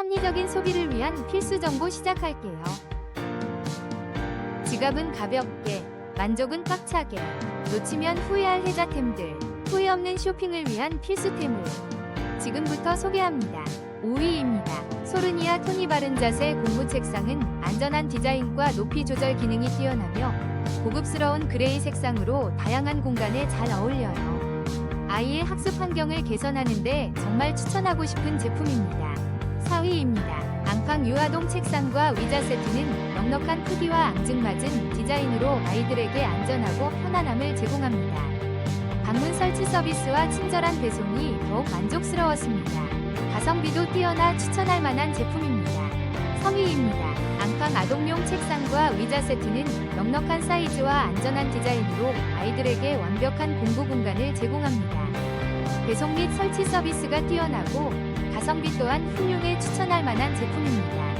합리적인 소비를 위한 필수 정보 시작할게요. 지갑은 가볍게, 만족은 꽉차게, 놓치면 후회할 혜자템들, 후회 없는 쇼핑을 위한 필수템을 지금부터 소개합니다. 5위입니다. 소르니아 토니 바른 자세 공부 책상은 안전한 디자인과 높이 조절 기능이 뛰어나며 고급스러운 그레이 색상으로 다양한 공간에 잘 어울려요. 아이의 학습 환경을 개선하는데 정말 추천하고 싶은 제품입니다. 4위입니다. 앙팡 유아동 책상과 의자 세트는 넉넉한 크기와 앙증맞은 디자인으로 아이들에게 안전하고 편안함을 제공합니다. 방문 설치 서비스와 친절한 배송이 더욱 만족스러웠습니다. 가성비도 뛰어나 추천할 만한 제품입니다. 성의입니다. 앙팡 아동용 책상과 의자 세트는 넉넉한 사이즈와 안전한 디자인으로 아이들에게 완벽한 공부 공간을 제공합니다. 배송 및 설치 서비스가 뛰어나고 가성비 또한 훌륭해 추천할 만한 제품입니다.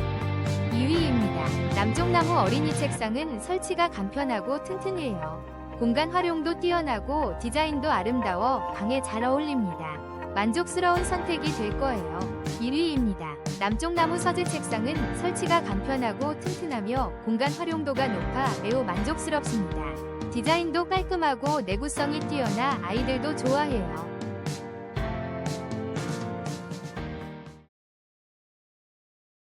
2위입니다. 남쪽나무 어린이 책상은 설치가 간편하고 튼튼해요. 공간 활용도 뛰어나고 디자인도 아름다워 방에 잘 어울립니다. 만족스러운 선택이 될 거예요. 1위입니다. 남쪽나무 서재 책상은 설치가 간편하고 튼튼하며 공간 활용도가 높아 매우 만족스럽습니다. 디자인도 깔끔하고 내구성이 뛰어나 아이들도 좋아해요.